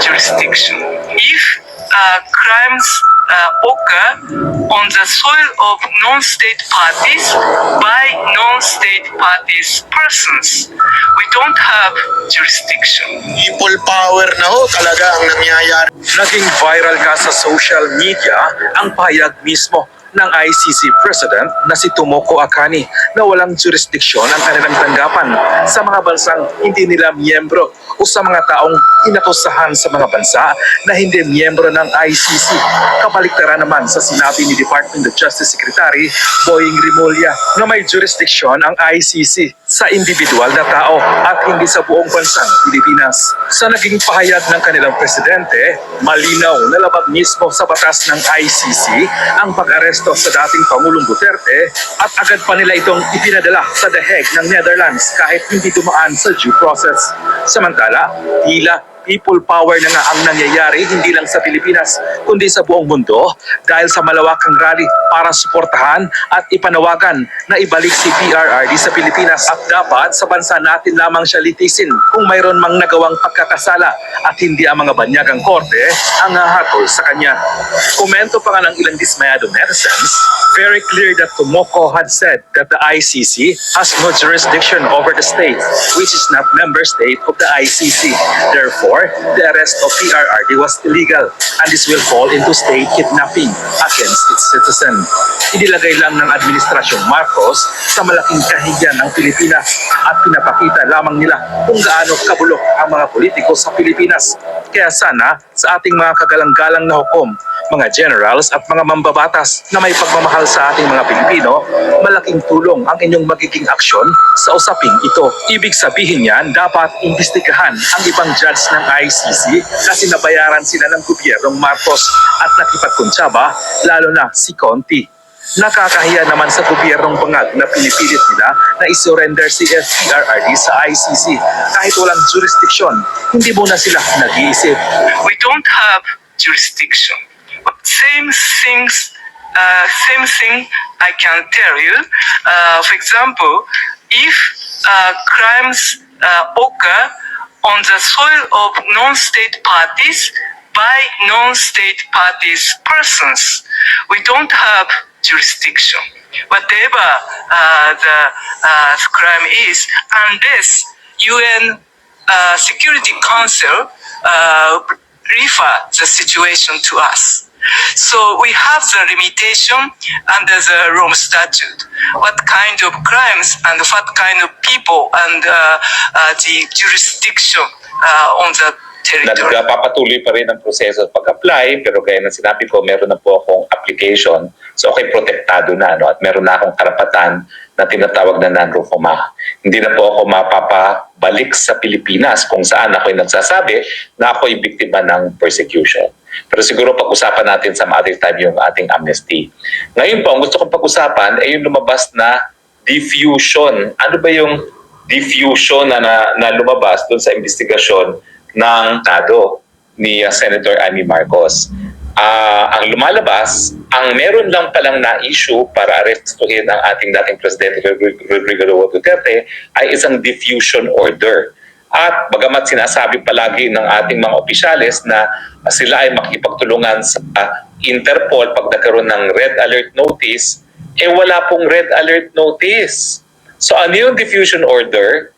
jurisdiction. If uh, crimes uh, occur on the soil of non-state parties by non-state parties persons, we don't have jurisdiction. People power na ho talaga ang nangyayari. Naging viral nga sa social media ang pahayag mismo ng ICC President na si Tomoko Akani na walang jurisdiksyon ang kanilang tanggapan sa mga bansang hindi nila miyembro o sa mga taong inatusahan sa mga bansa na hindi miyembro ng ICC. Kabaliktaran naman sa sinabi ni Department of Justice Secretary Boying Rimulya na may jurisdiksyon ang ICC sa individual na tao at hindi sa buong bansang Pilipinas. Sa naging pahayag ng kanilang presidente, malinaw na labag mismo sa batas ng ICC ang pag-aresto sa dating Pangulong Duterte at agad pa nila itong ipinadala sa The Hague ng Netherlands kahit hindi dumaan sa due process. Samantala, tila people power na nga ang nangyayari hindi lang sa Pilipinas kundi sa buong mundo dahil sa malawakang rally para suportahan at ipanawagan na ibalik si PRRD sa Pilipinas at dapat sa bansa natin lamang siya litisin kung mayroon mang nagawang pagkakasala at hindi ang mga banyagang korte ang hahatol sa kanya. Komento pa nga ng ilang dismayado netizens, very clear that Tomoko had said that the ICC has no jurisdiction over the state, which is not member state of the ICC. Therefore, the arrest of PRRD was illegal and this will fall into state kidnapping against its citizen. Inilagay lang ng Administrasyong Marcos sa malaking kahigian ng Pilipinas at pinapakita lamang nila kung gaano kabulok ang mga politiko sa Pilipinas. Kaya sana sa ating mga kagalang-galang na hukom, mga generals at mga mambabatas na may pagmamahal sa ating mga Pilipino, malaking tulong ang inyong magiging aksyon sa usaping ito. Ibig sabihin yan, dapat imbestigahan ang ibang judge ng ICC kasi nabayaran sila ng gobyernong Marcos at nakipagkuntsaba, lalo na si Conti. Nakakahiya naman sa gobyernong bangag na pinipilit nila na isurrender si FPRRD sa ICC kahit walang jurisdiksyon. Hindi muna sila nag-iisip. We don't have jurisdiction. But same things, uh, same thing I can tell you. Uh, for example, if uh, crimes uh, occur on the soil of non-state parties by non-state parties persons, we don't have jurisdiction. Whatever uh, the uh, crime is, unless UN uh, Security Council uh, refer the situation to us. So we have the limitation under the Rome Statute. What kind of crimes and what kind of people and uh, uh, the jurisdiction on the. Nagpapatuloy pa rin ang proseso at pag-apply pero gaya ng sinabi ko, meron na po akong application. So okay, protektado na no? at meron na akong karapatan na tinatawag na non-RUFOMA. Hindi na po ako mapapabalik sa Pilipinas kung saan ako'y nagsasabi na ako'y biktima ng persecution. Pero siguro pag-usapan natin sa other time yung ating amnesty. Ngayon po, ang gusto kong pag-usapan ay yung lumabas na diffusion. Ano ba yung diffusion na, na, na lumabas doon sa investigasyon ng Senado ni uh, Senator Amy Marcos? Ah, ang lumalabas, ang meron lang palang na-issue para arrestuhin ang ating dating Presidente Rodrigo Duterte ay isang diffusion order. At bagamat sinasabi palagi ng ating mga opisyales na sila ay makipagtulungan sa Interpol pag nagkaroon ng red alert notice, eh wala pong red alert notice. So ano yung diffusion order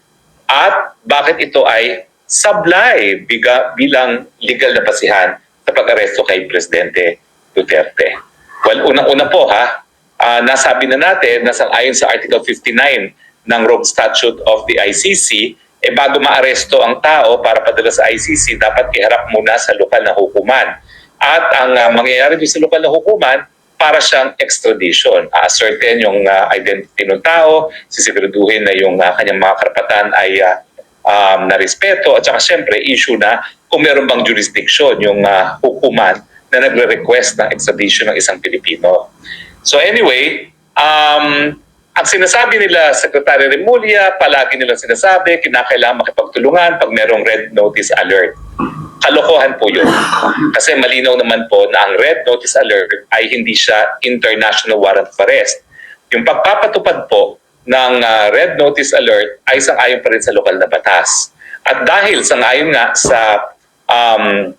at bakit ito ay sablay biga, bilang legal na basihan sa pag-aresto kay Presidente Duterte? Well, unang-una po ha, ah, nasabi na natin na ayon sa Article 59 ng Rome Statute of the ICC, eh bago maaresto ang tao para padala sa ICC, dapat iharap muna sa lokal na hukuman. At ang ah, mangyayari sa lokal na hukuman, para siyang extradition. A-ascertain yung ah, identity ng tao, sisiguraduhin na yung ah, kanyang mga karapatan ay ah, um, na respeto at saka siyempre issue na kung meron bang jurisdiction yung ah, hukuman na nagre-request ng extradition ng isang Pilipino. So anyway, um, ang sinasabi nila, Secretary Remulla, palagi nilang sinasabi, kinakailangan makipagtulungan pag merong red notice alert. Kalokohan po yun. Kasi malinaw naman po na ang red notice alert ay hindi siya international warrant of arrest. Yung pagpapatupad po ng ah, red notice alert ay sang-ayon pa rin sa lokal na batas. At dahil sang-ayon nga sa um,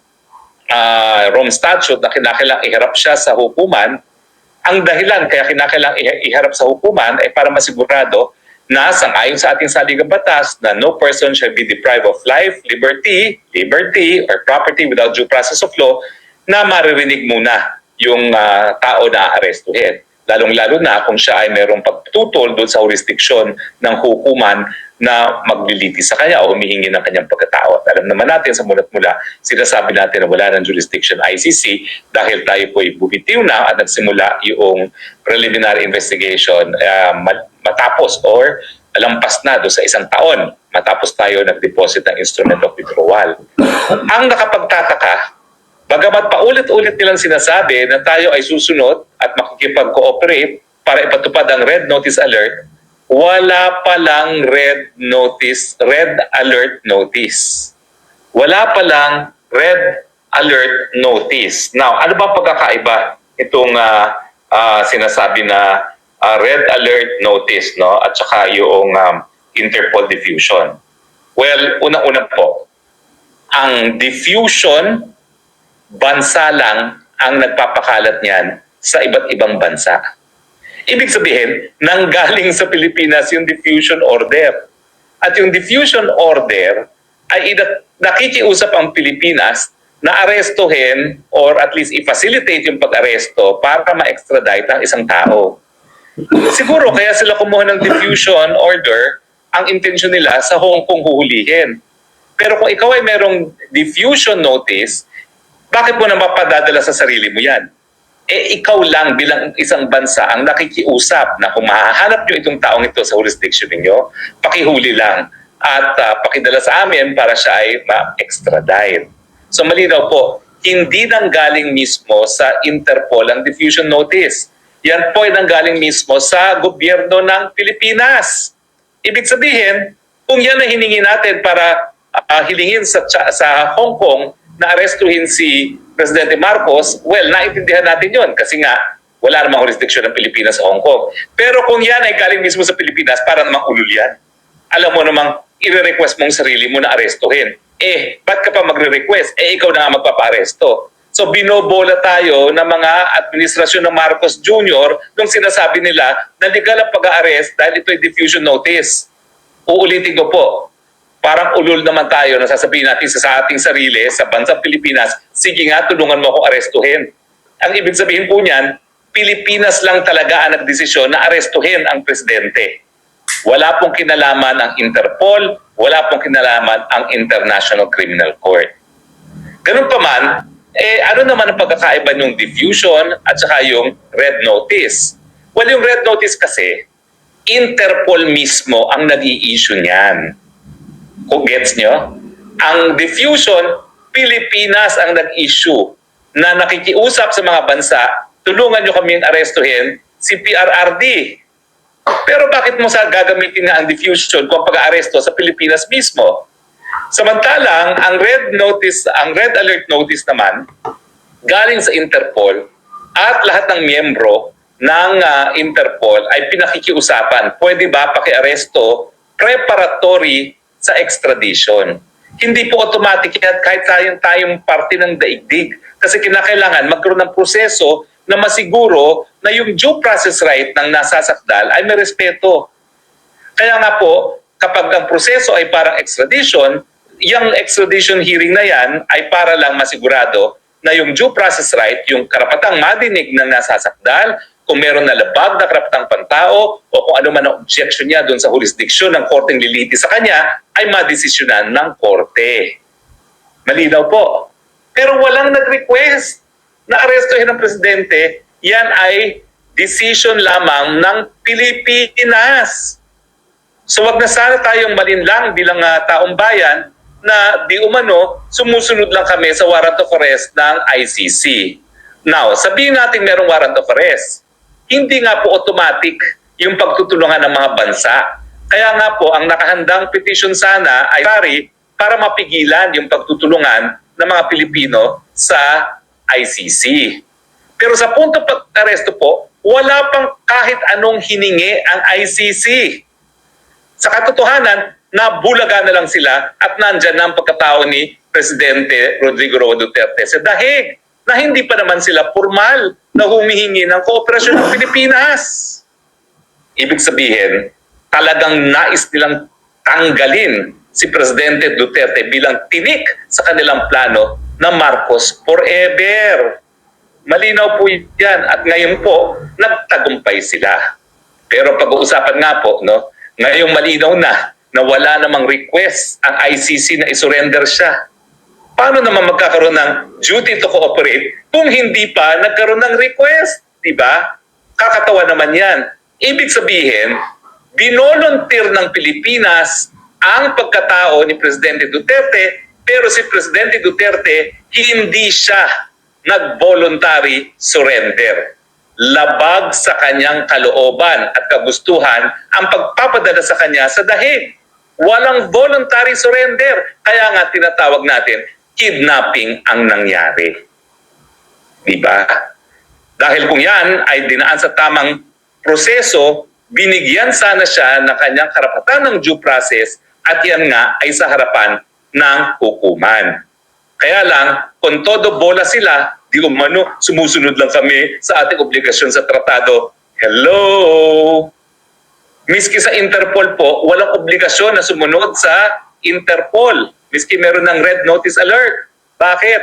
ah, Rome Statute na kinakailangan iharap siya sa hukuman, ang dahilan kaya kinakailangan i- iharap sa hukuman ay para masigurado na sangayon sa ating saligang batas na no person shall be deprived of life, liberty, liberty, or property without due process of law na maririnig muna yung ah, tao na aarestuhin. Lalong-lalo na kung siya ay mayroong pagtutol doon sa jurisdiksyon ng hukuman na magliliti sa kanya o humihingi ng kanyang pagkatao. At alam naman natin sa mulat mula, sinasabi natin na wala ng jurisdiction ICC dahil tayo po ay bumitiw na at nagsimula yung preliminary investigation ma- matapos or lampas na doon sa isang taon matapos tayo nag-deposit ng instrument of withdrawal. Ang nakapagtataka, bagamat paulit-ulit nilang sinasabi na tayo ay susunod at makikipag-cooperate para ipatupad ang red notice alert, wala palang red notice, red alert notice. Wala palang red alert notice. Now, ano ba pagkakaiba itong ah, ah, sinasabi na ah, red alert notice no at saka yung um, Interpol diffusion? Well, unang-una po, ang diffusion bansa lang ang nagpapakalat niyan sa iba't ibang bansa. Ibig sabihin, nanggaling sa Pilipinas yung diffusion order. At yung diffusion order ay nakikiusap ang Pilipinas na arestuhin or at least i-facilitate yung pag-aresto para ma-extradite ang isang tao. Siguro kaya sila kumuha ng diffusion order, ang intensyon nila sa Hong Kong huhulihin. Pero kung ikaw ay merong diffusion notice, bakit mo na mapadadala sa sarili mo yan? Eh ikaw lang bilang isang bansa ang nakikiusap na kung mahahanap nyo itong taong ito sa jurisdiction ninyo, pakihuli lang at ah, pakidala sa amin para siya ay ma-extradite. So malinaw po, hindi nanggaling mismo sa Interpol ang diffusion notice. Yan po ay nanggaling mismo sa gobyerno ng Pilipinas. Ibig sabihin, kung yan ang hiningi natin para ah, hilingin sa, sa Hong Kong na arestuhin si Presidente Marcos, well, naintindihan natin yon kasi nga wala namang jurisdiction ng Pilipinas sa Hong Kong. Pero kung yan ay galing mismo sa Pilipinas, para namang ulul yan. Alam mo namang i-request mong sarili mo na arestuhin. Eh, ba't ka pa magre-request? Eh, ikaw na nga magpapa-aresto. So binobola tayo ng mga administrasyon ng Marcos Jr. nung sinasabi nila na legal ang pag-arrest dahil ito ay diffusion notice. Uulitin ko po, parang ulul naman tayo na sasabihin natin sa, ating sarili, sa bansang Pilipinas, sige nga, tulungan mo ako arestuhin. Ang ibig sabihin po niyan, Pilipinas lang talaga ang nagdesisyon na arestuhin ang presidente. Wala pong kinalaman ang Interpol, wala pong kinalaman ang International Criminal Court. Ganun pa man, eh ano naman ang pagkakaiba yung diffusion at saka yung red notice? Well, yung red notice kasi, Interpol mismo ang nag-i-issue niyan. Kung gets nyo? Ang diffusion, Pilipinas ang nag-issue na nakikiusap sa mga bansa, tulungan nyo kaming arestuhin si PRRD. Pero bakit mo sa gagamitin nga ang diffusion kung pag-aaresto sa Pilipinas mismo? Samantalang, ang red notice, ang red alert notice naman, galing sa Interpol at lahat ng miyembro ng ah, Interpol ay pinakikiusapan. Pwede ba pakiaresto preparatory sa extradition? Hindi po automatic yan kahit tayong, tayong parte ng daigdig. Kasi kinakailangan magkaroon ng proseso na masiguro na yung due process right ng nasasakdal ay may respeto. Kaya nga po, kapag ang proseso ay parang extradition, yung extradition hearing na yan ay para lang masigurado na yung due process right, yung karapatang madinig ng nasasakdal, kung meron na labag na karapatang pantao o kung ano man ang objection niya doon sa jurisdiction ng korteng liliti sa kanya, ay madesisyonan ng korte. Malinaw po. Pero walang nag-request na arestuhin ng presidente, yan ay decision lamang ng Pilipinas. So wag na sana tayong malinlang bilang ah, taong bayan na di umano sumusunod lang kami sa warrant of arrest ng ICC. Now, sabihin natin merong warrant of arrest. Hindi nga po automatic yung pagtutulungan ng mga bansa. Kaya nga po, ang nakahandang petition sana ay pari para mapigilan yung pagtutulungan ng mga Pilipino sa ICC. Pero sa punto pag-aresto po, wala pang kahit anong hiningi ang ICC. Sa katotohanan, na bulaga na lang sila at nandyan na ang pagkatao ni Presidente Rodrigo Duterte sa dahig na hindi pa naman sila formal na humihingi ng kooperasyon ng Pilipinas. Ibig sabihin, talagang nais nilang tanggalin si Presidente Duterte bilang tinik sa kanilang plano na Marcos forever. Malinaw po yan at ngayon po nagtagumpay sila. Pero pag-uusapan nga po, no, ngayong malinaw na na wala namang request ang ICC na isurrender siya. Paano naman magkakaroon ng duty to cooperate kung hindi pa nagkaroon ng request? Di ba? Kakatawa naman yan. Ibig sabihin, binolunteer ng Pilipinas ang pagkatao ni Presidente Duterte pero si Presidente Duterte hindi siya nag-voluntary surrender. Labag sa kanyang kalooban at kagustuhan ang pagpapadala sa kanya sa dahig. Walang voluntary surrender. Kaya nga tinatawag natin, kidnapping ang nangyari. Di ba? Dahil kung yan ay dinaan sa tamang proseso, binigyan sana siya ng kanyang karapatan ng due process at yan nga ay sa harapan ng hukuman. Kaya lang, kung todo bola sila, di umano, sumusunod lang kami sa ating obligasyon sa tratado. Hello! Miski sa Interpol po, walang obligasyon na sumunod sa Interpol. Miski meron ng red notice alert. Bakit?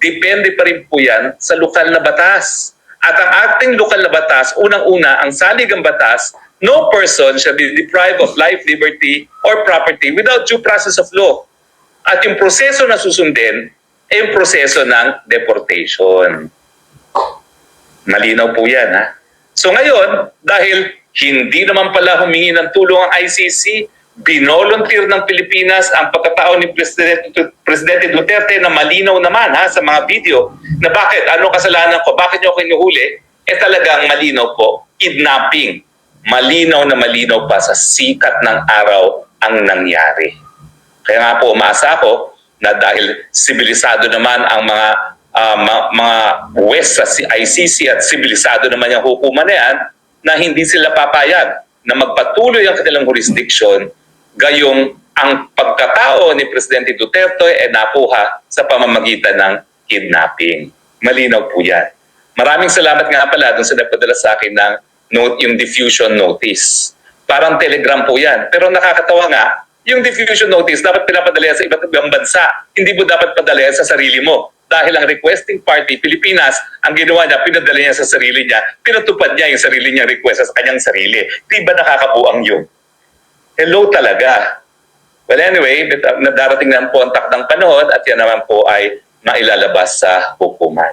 Depende pa rin po yan sa lokal na batas. At ang ating lokal na batas, unang-una, ang saligang batas, no person shall be deprived of life, liberty, or property without due process of law. At yung proseso na susundin ay yung proseso ng deportation. Malinaw po yan, ha? So ngayon, dahil hindi naman pala humingi ng tulong ang ICC, binolunteer ng Pilipinas ang pagkatao ni Presidente, Presidente Duterte na malinaw naman ha, sa mga video na bakit, ano kasalanan ko, bakit niyo ako inuhuli? Eh talagang malinaw po, kidnapping. Malinaw na malinaw pa sa sikat ng araw ang nangyari. Kaya nga po umaasa ako na dahil sibilisado naman ang mga ma- mga West sa ICC at sibilisado naman yung hukuman na yan, na hindi sila papayag na magpatuloy ang kanilang jurisdiction gayong ang pagkatao ni Presidente Duterte ay nakuha sa pamamagitan ng kidnapping. Malinaw po yan. Maraming salamat nga pala dun sa nagpadala sa akin ng note, yung diffusion notice. Parang telegram po yan. Pero nakakatawa nga, yung diffusion notice dapat pinapadala sa iba't ibang bansa. Hindi mo dapat padala sa sarili mo. Dahil ang requesting party, Pilipinas, ang ginawa niya, pinadala niya sa sarili niya, pinatupad niya yung sarili niyang request sa kanyang sarili. Di ba nakakabuang yun? Hello talaga. Well anyway, uh, nadarating na ang kontak ng panahon at yan naman po ay mailalabas sa hukuman.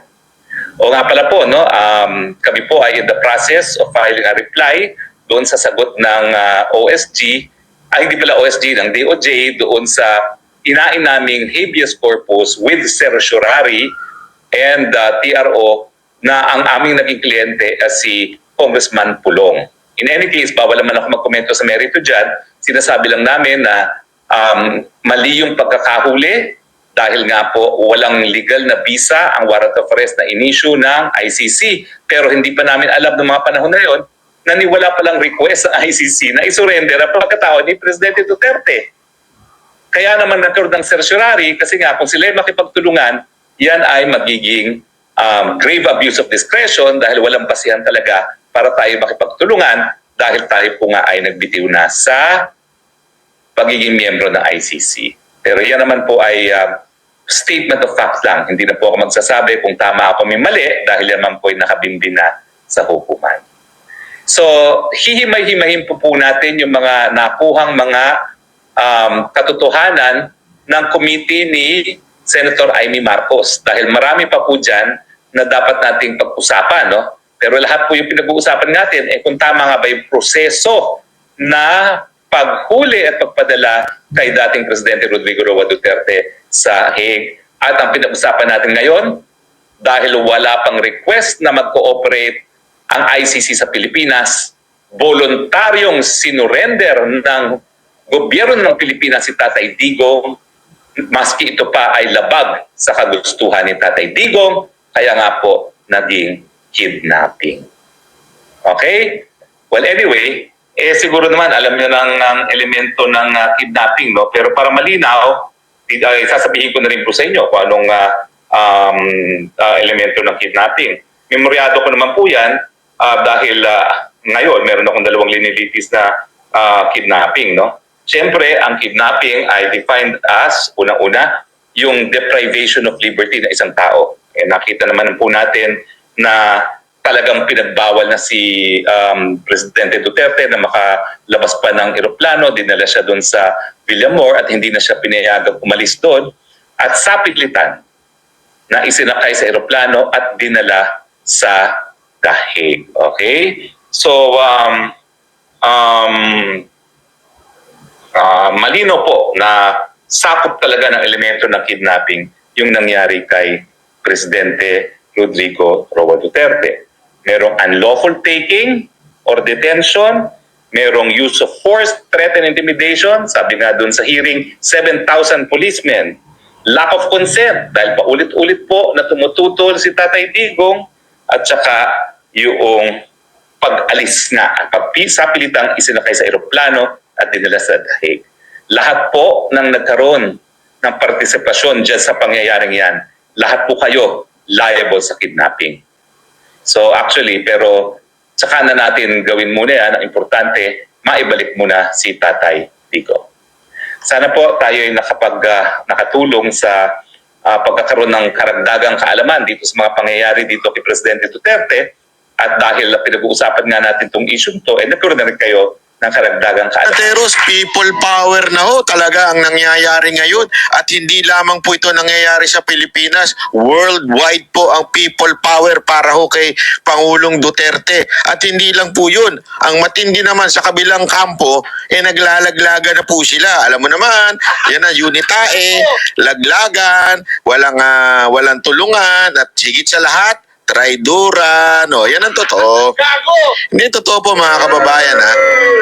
O nga pala po, no, um, kami po ay in the process of filing a reply doon sa sagot ng uh, OSG, ay hindi pala OSG, ng DOJ doon sa inain naming habeas corpus with certiorari and uh, TRO na ang aming naging kliyente ay si Congressman Pulong. In any case, bawal naman ako magkomento sa merito dyan. Sinasabi lang namin na um, mali yung pagkakahuli dahil nga po walang legal na visa ang warrant of arrest na inisyu ng ICC. Pero hindi pa namin alam ng mga panahon na yon na ni wala palang request ng ICC na isurrender ang pagkatao ni Presidente Duterte. Kaya naman nagkaroon ng certiorari kasi nga kung sila makipagtulungan, yan ay magiging um, grave abuse of discretion dahil walang basihan talaga para tayo makipagtulungan dahil tayo po nga ay nagbitiw na sa pagiging miyembro ng ICC. Pero yan naman po ay um, statement of fact lang. Hindi na po ako magsasabi kung tama ako may mali dahil yan naman po ay nakabimbin na sa hukuman. So, hihimay-himahin po po natin yung mga nakuhang mga um, katotohanan ng committee ni Senator Amy Marcos. Dahil marami pa po dyan na dapat nating pag-usapan. No? Pero lahat po yung pinag-uusapan natin, eh kung tama nga ba yung proseso na paghuli at pagpadala kay dating Presidente Rodrigo Roa Duterte sa Hague. At ang pinag-usapan natin ngayon, dahil wala pang request na mag-cooperate ang ICC sa Pilipinas, voluntaryong sinurrender ng gobyerno ng Pilipinas si Tatay Digong, maski ito pa ay labag sa kagustuhan ni Tatay Digong, kaya nga po naging kidnapping. Okay? Well, anyway, eh siguro naman alam niyo ng, ng elemento ng ah, kidnapping, no? Pero para malinaw, ay, sasabihin ko na rin po sa inyo kung anong ah, um, ah, elemento ng kidnapping. Memoryado ko naman po yan ah, dahil ah, ngayon meron akong dalawang linilitis na ah, kidnapping, no? Siyempre, ang kidnapping ay defined as, unang-una, yung deprivation of liberty ng isang tao. Eh, nakita naman po natin na talagang pinagbawal na si um, Presidente Duterte na makalabas pa ng eroplano, dinala siya doon sa Villamor at hindi na siya pinayagang umalis doon. At sapilitan na isinakay sa eroplano at dinala sa Dahig. Okay? So, um, um, ah, malino po na sakop talaga ng elemento ng kidnapping yung nangyari kay Presidente Rodrigo Roa Duterte. Merong unlawful taking or detention, merong use of force, threat and intimidation, sabi nga doon sa hearing, 7,000 policemen. Lack of consent, dahil paulit-ulit po na tumututol si Tatay Digong, at saka yung pag-alis na ang pagpisapilitang isinakay sa eroplano at dinala sa dahig. Lahat po ng nagkaroon ng partisipasyon dyan sa pangyayaring yan, lahat po kayo liable sa kidnapping. So actually, pero saka na natin gawin muna yan, ang importante, maibalik muna si Tatay Digo. Sana po tayo ay nakapag, ah, nakatulong sa ah, pagkakaroon ng karagdagang kaalaman dito sa mga pangyayari dito kay Presidente Duterte at dahil pinag-uusapan nga natin itong issue to, eh nagkaroon na rin kayo ng karagdagang kaalaman. Teros, people power na ho talaga ang nangyayari ngayon at hindi lamang po ito nangyayari sa Pilipinas. Worldwide po ang people power para ho kay Pangulong Duterte. At hindi lang po yun. Ang matindi naman sa kabilang kampo, eh naglalaglaga na po sila. Alam mo naman, yan ang unitae, laglagan, walang, ah, walang tulungan at higit sa lahat, traidoran. O, yan ang totoo. Hindi totoo po mga kababayan ha.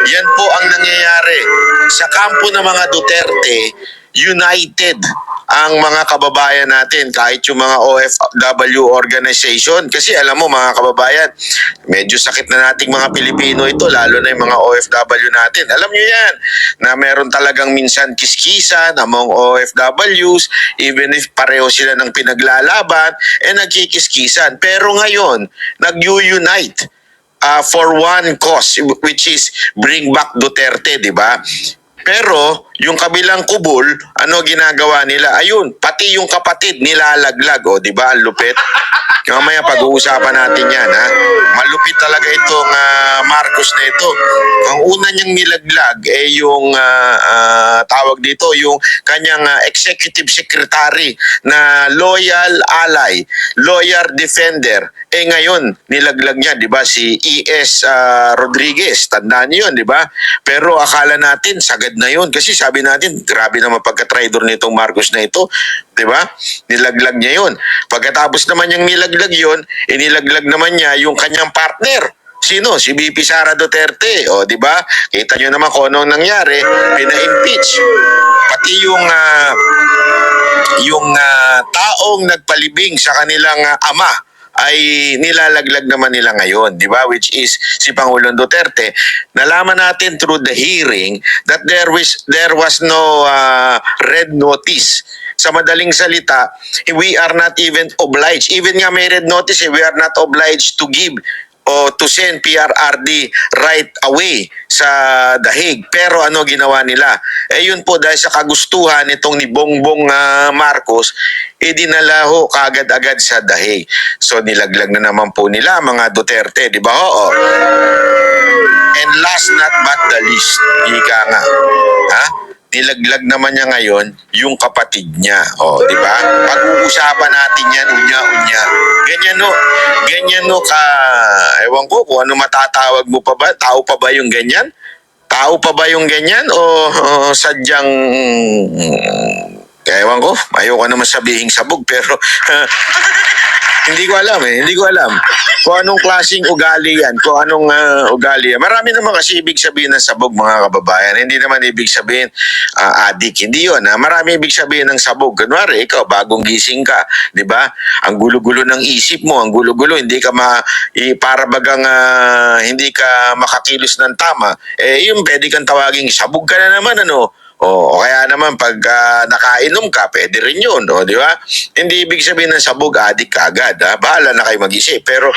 Yan po ang nangyayari. Sa kampo ng mga Duterte, united ang mga kababayan natin kahit yung mga OFW organization. Kasi alam mo mga kababayan medyo sakit na nating mga Pilipino ito lalo na yung mga OFW natin. Alam nyo yan na meron talagang minsan kiskisan among OFWs even if pareho sila ng pinaglalaban eh nagkikiskisan pero ngayon nag-unite uh, for one cause which is bring back Duterte, 'di ba? Pero yung kabilang kubol, ano ginagawa nila? Ayun, pati yung kapatid nilalaglag, oh, 'di ba? Ang lupit. Mamaya pag-uusapan natin 'yan, ha. Malupit talaga itong ah, Marcos na ito. Ang una niyang nilaglag eh yung ah, ah, tawag dito, yung kanyang ah, executive secretary na loyal ally, loyal defender. Eh ngayon, nilaglag niya, 'di ba, si ES ah, Rodriguez. Tandaan niyo 'yun, 'di ba? Pero akala natin sagad na 'yun kasi sabi natin, grabe naman pagka-traitor nitong Marcos na ito, 'di ba? Nilaglag niya 'yun. Pagkatapos naman niyang nilaglag 'yun, inilaglag naman niya yung kanyang partner. Sino? Si BP Sara Duterte. O, di ba? Kita nyo naman kung anong nangyari. Pina-impeach. Pati yung ah, yung ah, taong nagpalibing sa kanilang ah, ama ay nilalaglag naman nila ngayon, di ba? Which is si Pangulong Duterte. Nalaman natin through the hearing that there was there was no ah, red notice. Sa madaling salita, we are not even obliged. Even nga may red notice, eh, we are not obliged to give o to send PRRD right away sa dahig. Pero ano ginawa nila? Eh yun po dahil sa kagustuhan nitong ni Bongbong ah, Marcos, eh dinala ho kagad-agad sa dahig. So nilaglag na naman po nila mga Duterte, di ba? Oo. And last not but the least, ika nga. Ha? Nilaglag naman niya ngayon yung kapatid niya. O, di ba? Pag-uusapan natin yan, unya-unya. Ganyan no, ganyan no ka, ewan ko kung ano matatawag mo pa ba? Tao pa ba yung ganyan? Tao pa ba yung ganyan? O, o sadyang, ewan ko, ayoko naman sabihin sabog, pero Hindi ko alam eh. Hindi ko alam. Kung anong klaseng ugali yan. Kung anong ah, ugali yan. Marami naman kasi ibig sabihin ng sabog mga kababayan. Hindi naman ibig sabihin ah, adik. Hindi yun. ah. Marami ibig sabihin ng sabog. Kunwari, ikaw, bagong gising ka. Di ba? Ang gulo-gulo ng isip mo. Ang gulo-gulo. Hindi ka ma... i- para bagang ah, hindi ka makakilos ng tama. Eh, yun, pwede kang tawaging sabog ka na naman. Ano? O, o kaya naman pag ah, nakainom ka, pwede rin yun, o, di ba? Hindi ibig sabihin ng sabog, adik ka agad, ha? Bahala na kayo mag-isip. Pero,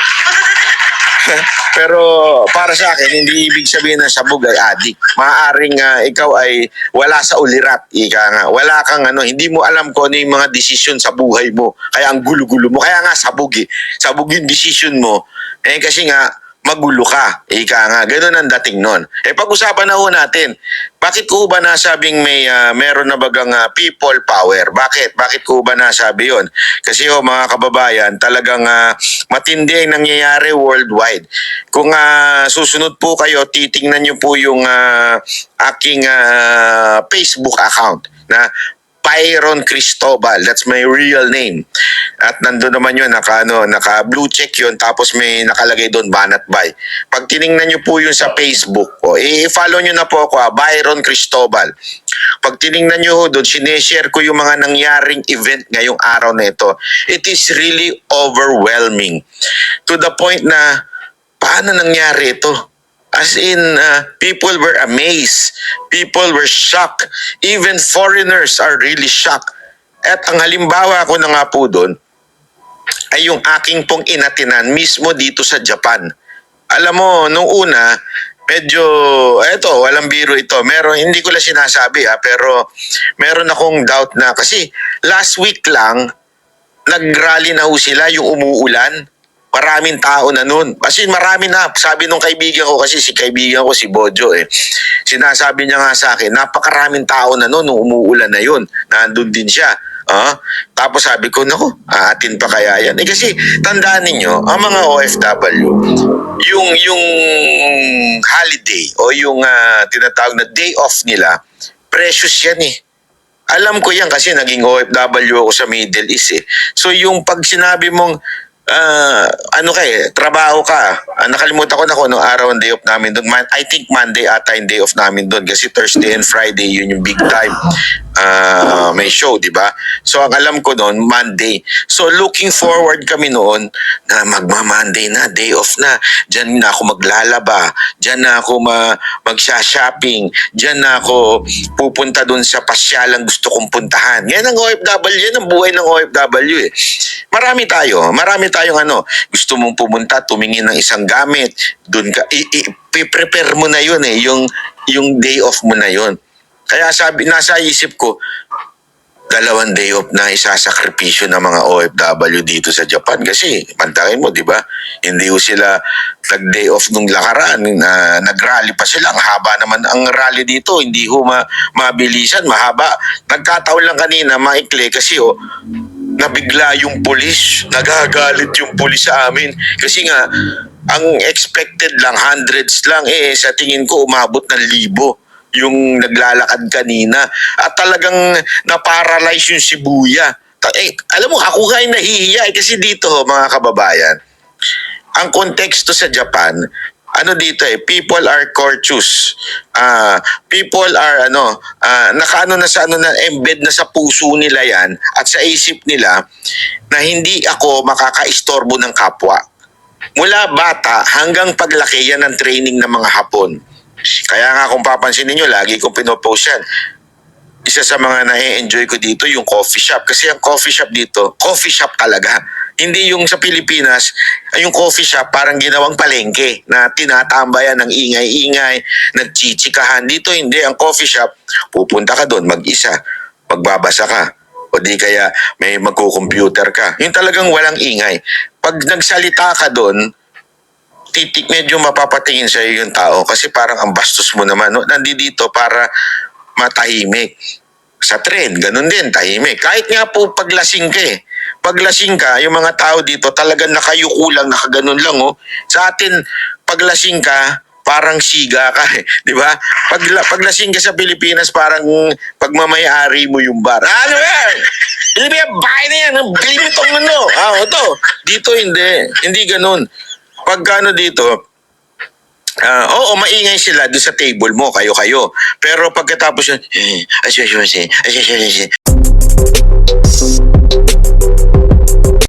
pero para sa akin, hindi ibig sabihin ng sabog ay adik. Maaaring ah, ikaw ay wala sa ulirat, ika nga. Wala kang ano, hindi mo alam kung ano yung mga desisyon sa buhay mo. Kaya ang gulo-gulo mo. Kaya nga sabog eh. Sabog yung desisyon mo. Eh kasi nga, magulo ka. Ika nga, ganun ang dating nun. Eh pag-usapan na ho natin, bakit ko ba nasabing may ah, meron na bagang ah, people power? Bakit? Bakit ko ba nasabi yon? Kasi ho mga kababayan, talagang ah, matindi ang nangyayari worldwide. Kung ah, susunod po kayo, titingnan nyo po yung ah, aking ah, Facebook account na Pyron Cristobal. That's my real name. At nandun naman yun, naka, ano, naka blue check yun, tapos may nakalagay doon, Banat Bay. Pag tiningnan nyo po yun sa Facebook, o, i-follow nyo na po ako, ah, Byron Cristobal. Pag tiningnan nyo doon, sineshare ko yung mga nangyaring event ngayong araw na ito. It is really overwhelming. To the point na, paano nangyari ito? As in, uh, people were amazed. People were shocked. Even foreigners are really shocked. At ang halimbawa ko na nga po doon, ay yung aking pong inatinan mismo dito sa Japan. Alam mo, nung una, medyo, eto, walang biro ito. Meron, hindi ko lang sinasabi ah, pero meron akong doubt na, kasi last week lang, nag-rally na ho sila yung umuulan. Maraming tao na nun. Kasi marami na. Sabi nung kaibigan ko, kasi si kaibigan ko, si Bojo eh. Sinasabi niya nga sa akin, napakaraming tao na nun nung umuulan na yun. Nandun din siya. Ah, tapos sabi ko, naku, aatin pa kaya yan? Eh kasi, tandaan ninyo, ang mga OFW, yung, yung holiday o yung ah, tinatawag na day off nila, precious yan eh. Alam ko yan kasi naging OFW ako sa Middle East eh. So yung pag sinabi mong ah, ano ka eh, trabaho ka. Ah, nakalimutan ko na kung anong araw ang day off namin doon. I think Monday ata yung day off namin doon kasi Thursday and Friday yun yung big time ah, may show, di ba? So ang alam ko noon, Monday. So looking forward kami noon na magma-Monday na, day off na. Diyan na ako maglalaba. Diyan na ako ma magsha-shopping. Diyan na ako pupunta doon sa pasyalang gusto kong puntahan. Yan ang OFW, yan ang buhay ng OFW eh. Marami tayo, marami tayong ano, gusto mong pumunta, tumingin ng isang gamit, doon ka, i- i- i-prepare mo na yun eh, yung, yung day off mo na yun. Kaya sabi, nasa isip ko, dalawang day off na isasakripisyo ng mga OFW dito sa Japan kasi pantangin mo, di ba? Hindi ko sila nag-day off nung lakaran, na nag-rally pa sila. Ang haba naman ang rally dito, hindi ko ma mabilisan, mahaba. Nagkataon lang kanina, maikli kasi oh, nabigla yung pulis, nagagalit yung pulis sa amin. Kasi nga, ang expected lang, hundreds lang, eh sa tingin ko umabot ng libo yung naglalakad kanina. At talagang na-paralyze yung Shibuya. Ta- Eh, alam mo, ako nga yung nahihiya eh, kasi dito, mga kababayan, ang konteksto sa Japan, ano dito eh, people are courteous. Ah, people are ano, ah, nakaano na sa ano na embed na sa puso nila 'yan at sa isip nila na hindi ako makakaistorbo ng kapwa. Mula bata hanggang paglaki yan ang training ng mga Hapon. Kaya nga kung papansin niyo lagi kong pinopost yan. Isa sa mga na-enjoy ko dito yung coffee shop. Kasi ang coffee shop dito, coffee shop talaga. Hindi yung sa Pilipinas, yung coffee shop parang ginawang palengke na tinatambayan ng ingay-ingay, nagchichikahan. Dito hindi, ang coffee shop, pupunta ka doon mag-isa, magbabasa ka. O di kaya may magko-computer ka. Yung talagang walang ingay. Pag nagsalita ka doon, titik medyo mapapatingin sa yung tao kasi parang ang bastos mo naman. No? Nandito para matahimik. Sa trend, ganun din, tahimik. Kahit nga po paglasing ka eh. Paglasing ka, yung mga tao dito talagang nakayuko lang, nakaganon lang oh. Sa atin, paglasing ka, parang siga ka eh, di ba? Pag, pag lasing ka sa Pilipinas, parang pagmamayari mo yung bar. Ano yan? Hindi ba yung bahay na yan? Bili mo itong ano? Ah, ito. Dito hindi. Hindi ganun. Pagkano dito, Ah, oo, maingay sila doon sa table mo, kayo-kayo. Pero pagkatapos yun, eh, asya, asya, asya, asya, asya.